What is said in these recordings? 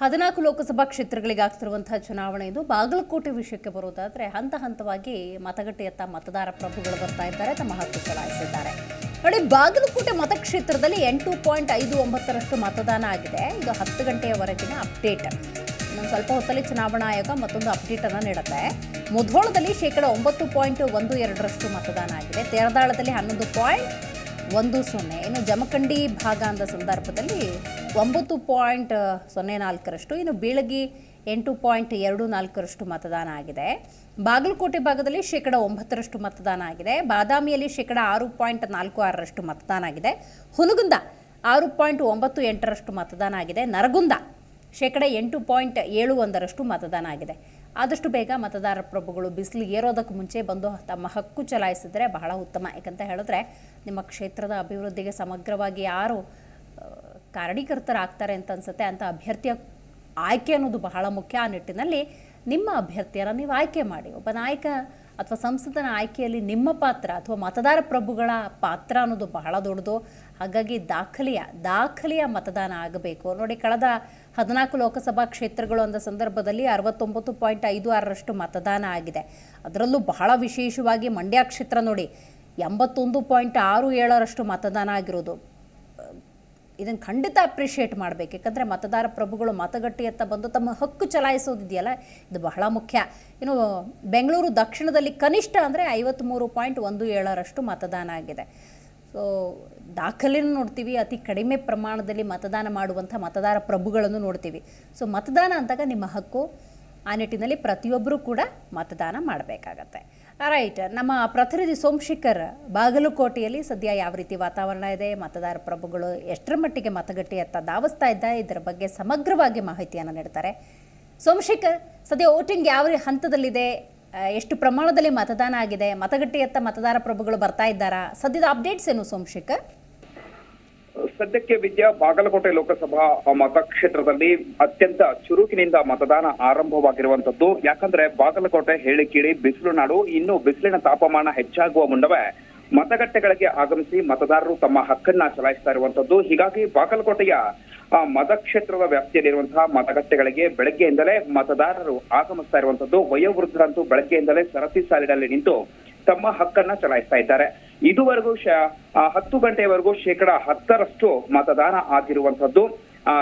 ಹದಿನಾಲ್ಕು ಲೋಕಸಭಾ ಕ್ಷೇತ್ರಗಳಿಗೆ ಆಗ್ತಿರುವಂತಹ ಚುನಾವಣೆ ಇದು. ಬಾಗಲಕೋಟೆ ವಿಷಯಕ್ಕೆ ಬರುವುದಾದ್ರೆ ಹಂತ ಹಂತವಾಗಿ ಮತಗಟ್ಟೆಯತ್ತ ಮತದಾರ ಪ್ರಭುಗಳು ಬರ್ತಾ ಇದ್ದಾರೆ, ತಮ್ಮ ಹಕ್ಕು ಚಲಾಯಿಸಿದ್ದಾರೆ. ನೋಡಿ, ಬಾಗಲಕೋಟೆ ಮತಕ್ಷೇತ್ರದಲ್ಲಿ ಎಂಟು ಪಾಯಿಂಟ್ ಐದು ಒಂಬತ್ತರಷ್ಟು ಮತದಾನ ಆಗಿದೆ. ಇದು ಹತ್ತು ಗಂಟೆಯವರೆಗಿನ ಅಪ್ಡೇಟ್. ಇನ್ನೊಂದು ಸ್ವಲ್ಪ ಹೊತ್ತಲ್ಲಿ ಚುನಾವಣಾ ಆಯೋಗ ಮತ್ತೊಂದು ಅಪ್ಡೇಟ್ ಅನ್ನು ನೀಡುತ್ತೆ. ಮುಧೋಳದಲ್ಲಿ ಶೇಕಡ ಒಂಬತ್ತು ಪಾಯಿಂಟ್ ಒಂದು ಎರಡರಷ್ಟು ಮತದಾನ ಆಗಿದೆ. ತೇರದಾಳದಲ್ಲಿ ಹನ್ನೊಂದು ಪಾಯಿಂಟ್ ಒಂದು ಸೊನ್ನೆ. ಇನ್ನು ಜಮಖಂಡಿ ಭಾಗ ಅಂದ ಸಂದರ್ಭದಲ್ಲಿ ಒಂಬತ್ತು ಪಾಯಿಂಟ್ ಸೊನ್ನೆ ನಾಲ್ಕರಷ್ಟು, ಇನ್ನು ಬೀಳಗಿ ಎಂಟು ಪಾಯಿಂಟ್ ಎರಡು ನಾಲ್ಕರಷ್ಟು ಮತದಾನ ಆಗಿದೆ. ಬಾಗಲಕೋಟೆ ಭಾಗದಲ್ಲಿ ಶೇಕಡ ಒಂಬತ್ತರಷ್ಟು ಮತದಾನ ಆಗಿದೆ. ಬಾದಾಮಿಯಲ್ಲಿ ಶೇಕಡ ಆರು ಪಾಯಿಂಟ್ ನಾಲ್ಕು ಆರರಷ್ಟು ಮತದಾನ ಆಗಿದೆ. ಹುನಗುಂದ ಆರು ಪಾಯಿಂಟ್ ಒಂಬತ್ತು ಎಂಟರಷ್ಟು ಮತದಾನ ಆಗಿದೆ. ನರಗುಂದ ಶೇಕಡ ಎಂಟು ಪಾಯಿಂಟ್ ಏಳು ಒಂದರಷ್ಟು ಮತದಾನ ಆಗಿದೆ. ಆದಷ್ಟು ಬೇಗ ಮತದಾರ ಪ್ರಭುಗಳು ಬಿಸಿಲು ಏರೋದಕ್ಕೆ ಮುಂಚೆ ಬಂದು ತಮ್ಮ ಹಕ್ಕು ಚಲಾಯಿಸಿದರೆ ಬಹಳ ಉತ್ತಮ. ಯಾಕಂತ ಹೇಳಿದ್ರೆ ನಿಮ್ಮ ಕ್ಷೇತ್ರದ ಅಭಿವೃದ್ಧಿಗೆ ಸಮಗ್ರವಾಗಿ ಯಾರು ಕಾರಣೀಕರ್ತರಾಗ್ತಾರೆ ಅಂತ ಅನ್ಸುತ್ತೆ, ಅಂತ ಅಭ್ಯರ್ಥಿಯ ಆಯ್ಕೆ ಅನ್ನೋದು ಬಹಳ ಮುಖ್ಯ ಆ ನಿಟ್ಟಿನಲ್ಲಿ. ನಿಮ್ಮ ಅಭ್ಯರ್ಥಿಯನ್ನು ನೀವು ಆಯ್ಕೆ ಮಾಡಿ. ಒಬ್ಬ ನಾಯಕ ಅಥವಾ ಸಂಸದನ ಆಯ್ಕೆಯಲ್ಲಿ ನಿಮ್ಮ ಪಾತ್ರ ಅಥವಾ ಮತದಾರ ಪ್ರಭುಗಳ ಪಾತ್ರ ಅನ್ನೋದು ಬಹಳ ದೊಡ್ಡದು. ಹಾಗಾಗಿ ದಾಖಲೆಯ ದಾಖಲೆಯ ಮತದಾನ ಆಗಬೇಕು. ನೋಡಿ, ಕಳೆದ ಹದಿನಾಲ್ಕು ಲೋಕಸಭಾ ಕ್ಷೇತ್ರಗಳು ಅಂದ ಸಂದರ್ಭದಲ್ಲಿ ಅರವತ್ತೊಂಬತ್ತು ಪಾಯಿಂಟ್ ಐದು ಆರರಷ್ಟು ಮತದಾನ ಆಗಿದೆ. ಅದರಲ್ಲೂ ಬಹಳ ವಿಶೇಷವಾಗಿ ಮಂಡ್ಯ ಕ್ಷೇತ್ರ ನೋಡಿ, ಎಂಬತ್ತೊಂದು ಪಾಯಿಂಟ್ ಆರು ಏಳರಷ್ಟು ಮತದಾನ ಆಗಿರೋದು. ಇದನ್ನು ಖಂಡಿತ ಅಪ್ರಿಷಿಯೇಟ್ ಮಾಡಬೇಕು. ಯಾಕಂದರೆ ಮತದಾರ ಪ್ರಭುಗಳು ಮತಗಟ್ಟೆಯತ್ತ ಬಂದು ತಮ್ಮ ಹಕ್ಕು ಚಲಾಯಿಸೋದಿದೆಯಲ್ಲ, ಇದು ಬಹಳ ಮುಖ್ಯ. ಇನ್ನು ಬೆಂಗಳೂರು ದಕ್ಷಿಣದಲ್ಲಿ ಕನಿಷ್ಠ ಅಂದರೆ ಐವತ್ತ್ಮೂರು ಪಾಯಿಂಟ್ ಒಂದು ಏಳರಷ್ಟು ಮತದಾನ ಆಗಿದೆ. ಸೊ ದಾಖಲೆಯನ್ನು ನೋಡ್ತೀವಿ, ಅತಿ ಕಡಿಮೆ ಪ್ರಮಾಣದಲ್ಲಿ ಮತದಾನ ಮಾಡುವಂಥ ಮತದಾರ ಪ್ರಭುಗಳನ್ನು ನೋಡ್ತೀವಿ. ಸೊ ಮತದಾನ ಅಂದಾಗ ನಿಮ್ಮ ಹಕ್ಕು ಆ ನಿಟ್ಟಿನಲ್ಲಿ ಪ್ರತಿಯೊಬ್ಬರೂ ಕೂಡ ಮತದಾನ ಮಾಡಬೇಕಾಗತ್ತೆ. ರೈಟ್ ನಮ್ಮ ಪ್ರತಿನಿಧಿ ಸೋಮಶೇಖರ್, ಬಾಗಲಕೋಟೆಯಲ್ಲಿ ಸದ್ಯ ಯಾವ ರೀತಿ ವಾತಾವರಣ ಇದೆ? ಮತದಾರ ಪ್ರಭುಗಳು ಎಷ್ಟರ ಮಟ್ಟಿಗೆ ಮತಗಟ್ಟೆಯತ್ತ ಧಾವಿಸ್ತಾ ಇದ್ದ? ಇದರ ಬಗ್ಗೆ ಸಮಗ್ರವಾಗಿ ಮಾಹಿತಿಯನ್ನು ನೀಡ್ತಾರೆ. ಸೋಮಶೇಖರ್, ಸದ್ಯ ವೋಟಿಂಗ್ ಯಾವ ಹಂತದಲ್ಲಿದೆ? ಎಷ್ಟು ಪ್ರಮಾಣದಲ್ಲಿ ಮತದಾನ ಆಗಿದೆ? ಮತಗಟ್ಟೆಯತ್ತ ಮತದಾರ ಪ್ರಭುಗಳು ಬರ್ತಾ ಇದ್ದಾರಾ? ಸದ್ಯದ ಅಪ್ಡೇಟ್ಸ್ ಏನು ಸೋಮಶೇಖರ್? ಸದ್ಯಕ್ಕೆ ವಿದ್ಯಾ ಬಾಗಲಕೋಟೆ ಲೋಕಸಭಾ ಮತಕ್ಷೇತ್ರದಲ್ಲಿ ಅತ್ಯಂತ ಚುರುಕಿನಿಂದ ಮತದಾನ ಆರಂಭವಾಗಿರುವಂತದ್ದು ಯಾಕಂದ್ರೆ ಬಾಗಲಕೋಟೆ ಹೇಳಿಕೀಳಿ ಬಿಸಿಲು ನಾಡು, ಇನ್ನು ಬಿಸಿಲಿನ ತಾಪಮಾನ ಹೆಚ್ಚಾಗುವ ಮುನ್ನವೇ ಮತಗಟ್ಟೆಗಳಿಗೆ ಆಗಮಿಸಿ ಮತದಾರರು ತಮ್ಮ ಹಕ್ಕನ್ನ ಚಲಾಯಿಸ್ತಾ ಇರುವಂತದ್ದು ಹೀಗಾಗಿ ಬಾಗಲಕೋಟೆಯ ಮತಕ್ಷೇತ್ರದ ವ್ಯಾಪ್ತಿಯಲ್ಲಿರುವಂತಹ ಮತಗಟ್ಟೆಗಳಿಗೆ ಬೆಳಗ್ಗೆಯಿಂದಲೇ ಮತದಾರರು ಆಗಮಿಸ್ತಾ ಇರುವಂತದ್ದು ವಯೋವೃದ್ಧರಂತೂ ಬೆಳಗ್ಗೆಯಿಂದಲೇ ಸರತಿ ಸಾಲಿನಲ್ಲಿ ನಿಂತು ತಮ್ಮ ಹಕ್ಕನ್ನ ಚಲಾಯಿಸ್ತಾ ಇದ್ದಾರೆ. ಇದುವರೆಗೂ ಹತ್ತು ಗಂಟೆವರೆಗೂ ಶೇಕಡ ಹತ್ತರಷ್ಟು ಮತದಾನ ಆಗಿರುವಂತದ್ದು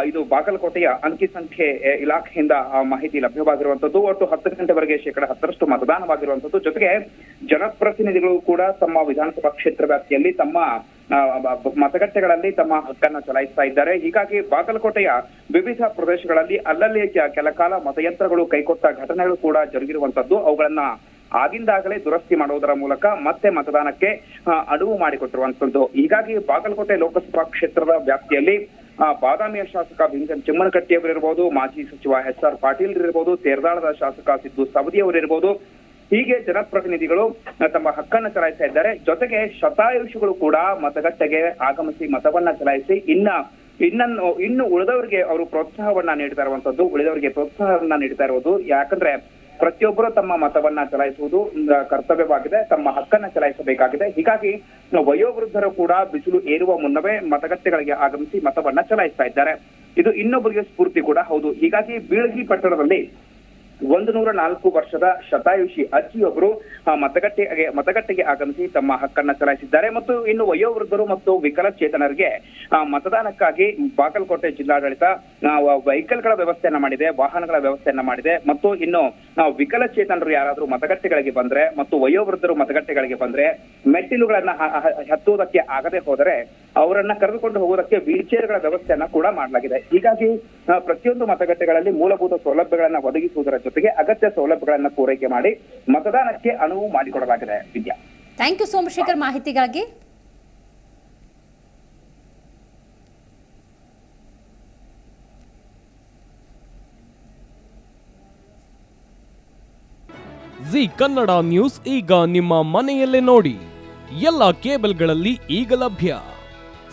ಇದು ಬಾಗಲಕೋಟೆಯ ಅಂಕಿ ಸಂಖ್ಯೆ ಇಲಾಖೆಯಿಂದ ಮಾಹಿತಿ ಲಭ್ಯವಾಗಿರುವಂತದ್ದು ಒಟ್ಟು ಹತ್ತು ಗಂಟೆವರೆಗೆ ಶೇಕಡ ಹತ್ತರಷ್ಟು ಮತದಾನವಾಗಿರುವಂತದ್ದು ಜೊತೆಗೆ ಜನಪ್ರತಿನಿಧಿಗಳು ಕೂಡ ತಮ್ಮ ವಿಧಾನಸಭಾ ಕ್ಷೇತ್ರ ವ್ಯಾಪ್ತಿಯಲ್ಲಿ ತಮ್ಮ ಮತಗಟ್ಟೆಗಳಲ್ಲಿ ತಮ್ಮ ಹಕ್ಕನ್ನ ಚಲಾಯಿಸ್ತಾ ಇದ್ದಾರೆ. ಹೀಗಾಗಿ ಬಾಗಲಕೋಟೆಯ ವಿವಿಧ ಪ್ರದೇಶಗಳಲ್ಲಿ ಅಲ್ಲಲ್ಲಿ ಕೆಲಕಾಲ ಕೆಲ ಕಾಲ ಮತಯಂತ್ರಗಳು ಕೈಕೊಟ್ಟ ಘಟನೆಗಳು ಕೂಡ ಜರುಗಿರುವಂತದ್ದು ಅವುಗಳನ್ನ ಆಗಿಂದಾಗಲೇ ದುರಸ್ತಿ ಮಾಡುವುದರ ಮೂಲಕ ಮತ್ತೆ ಮತದಾನಕ್ಕೆ ಅನುವು ಮಾಡಿಕೊಟ್ಟಿರುವಂತದ್ದು. ಹೀಗಾಗಿ ಬಾಗಲಕೋಟೆ ಲೋಕಸಭಾ ಕ್ಷೇತ್ರದ ವ್ಯಾಪ್ತಿಯಲ್ಲಿ ಬಾದಾಮಿಯ ಶಾಸಕ ಭೀಮಸನ್ ಚಿಮ್ಮನಕಟ್ಟಿ ಅವರಿರ್ಬೋದು, ಮಾಜಿ ಸಚಿವ ಎಸ್ ಆರ್ ಪಾಟೀಲ್ ಇರ್ಬೋದು ತೇರ್ದಾಳದ ಶಾಸಕ ಸಿದ್ದು ಸವದಿ ಅವರಿರ್ಬೋದು, ಹೀಗೆ ಜನಪ್ರತಿನಿಧಿಗಳು ತಮ್ಮ ಹಕ್ಕನ್ನ ಚಲಾಯಿಸ್ತಾ ಇದ್ದಾರೆ. ಜೊತೆಗೆ ಶತಾಯುಷಿಗಳು ಕೂಡ ಮತಗಟ್ಟೆಗೆ ಆಗಮಿಸಿ ಮತವನ್ನ ಚಲಾಯಿಸಿ ಇನ್ನ, ಇನ್ನನ್ನು, ಇನ್ನು ಉಳಿದವರಿಗೆ ಅವರು ಪ್ರೋತ್ಸಾಹವನ್ನ ನೀಡ್ತಾ ಇರುವಂತದ್ದು, ಉಳಿದವರಿಗೆ ಪ್ರೋತ್ಸಾಹವನ್ನ ನೀಡ್ತಾ ಇರುವುದು. ಯಾಕಂದ್ರೆ ಪ್ರತಿಯೊಬ್ಬರು ತಮ್ಮ ಮತವನ್ನ ಚಲಾಯಿಸುವುದು ಕರ್ತವ್ಯವಾಗಿದೆ, ತಮ್ಮ ಹಕ್ಕನ್ನ ಚಲಾಯಿಸಬೇಕಾಗಿದೆ. ಹೀಗಾಗಿ ವಯೋವೃದ್ಧರು ಕೂಡ ಬಿಸಿಲು ಏರುವ ಮುನ್ನವೇ ಮತಗಟ್ಟೆಗಳಿಗೆ ಆಗಮಿಸಿ ಮತವನ್ನ ಚಲಾಯಿಸ್ತಾ ಇದ್ದಾರೆ. ಇದು ಇನ್ನೊಬ್ಬರಿಗೆ ಸ್ಫೂರ್ತಿ ಕೂಡ ಹೌದು. ಹೀಗಾಗಿ ಬೀಳಗಿ ಪಟ್ಟಣದಲ್ಲಿ ಒಂದು ನೂರ ನಾಲ್ಕು ವರ್ಷದ ಶತಾಯುಷಿ ಅಜ್ಜಿಯೊಬ್ಬರು ಮತಗಟ್ಟೆಗೆ ಮತಗಟ್ಟೆಗೆ ಆಗಮಿಸಿ ತಮ್ಮ ಹಕ್ಕನ್ನ ಚಲಾಯಿಸಿದ್ದಾರೆ. ಮತ್ತು ಇನ್ನು ವಯೋವೃದ್ಧರು ಮತ್ತು ವಿಕಲಚೇತನರಿಗೆ ಮತದಾನಕ್ಕಾಗಿ ಬಾಗಲಕೋಟೆ ಜಿಲ್ಲಾಡಳಿತ ವೆಹಿಕಲ್ಗಳ ವ್ಯವಸ್ಥೆಯನ್ನ ಮಾಡಿದೆ, ವಾಹನಗಳ ವ್ಯವಸ್ಥೆಯನ್ನ ಮಾಡಿದೆ. ಮತ್ತು ಇನ್ನು ವಿಕಲಚೇತನರು ಯಾರಾದ್ರೂ ಮತಗಟ್ಟೆಗಳಿಗೆ ಬಂದ್ರೆ, ಮತ್ತು ವಯೋವೃದ್ಧರು ಮತಗಟ್ಟೆಗಳಿಗೆ ಬಂದ್ರೆ, ಮೆಟ್ಟಿಲುಗಳನ್ನ ಹತ್ತುವುದಕ್ಕೆ ಆಗದೆ ಹೋದರೆ ಅವರನ್ನ ಕರೆದುಕೊಂಡು ಹೋಗೋದಕ್ಕೆ ವೀಲ್ ಚೇರ್ಗಳ ವ್ಯವಸ್ಥೆಯನ್ನ ಕೂಡ ಮಾಡಲಾಗಿದೆ. ಹೀಗಾಗಿ ಪ್ರತಿಯೊಂದು ಮತಗಟ್ಟೆಗಳಲ್ಲಿ ಮೂಲಭೂತ ಸೌಲಭ್ಯಗಳನ್ನ ಒದಗಿಸುವುದರ ಜೊತೆಗೆ ಅಗತ್ಯ ಸೌಲಭ್ಯಗಳನ್ನ ಪೂರೈಕೆ ಮಾಡಿ ಮತದಾನಕ್ಕೆ ಅನುವು ಮಾಡಿಕೊಡಲಾಗಿದೆ ವಿದ್ಯಾ. ಥ್ಯಾಂಕ್ ಯು ಸೋಮಶೇಖರ್ ಮಾಹಿತಿಗಾಗಿ. ಜಿ ಕನ್ನಡ ನ್ಯೂಸ್ ಈಗ ನಿಮ್ಮ ಮನೆಯಲ್ಲೇ ನೋಡಿ. ಎಲ್ಲ ಕೇಬಲ್ಗಳಲ್ಲಿ ಈಗ ಲಭ್ಯ.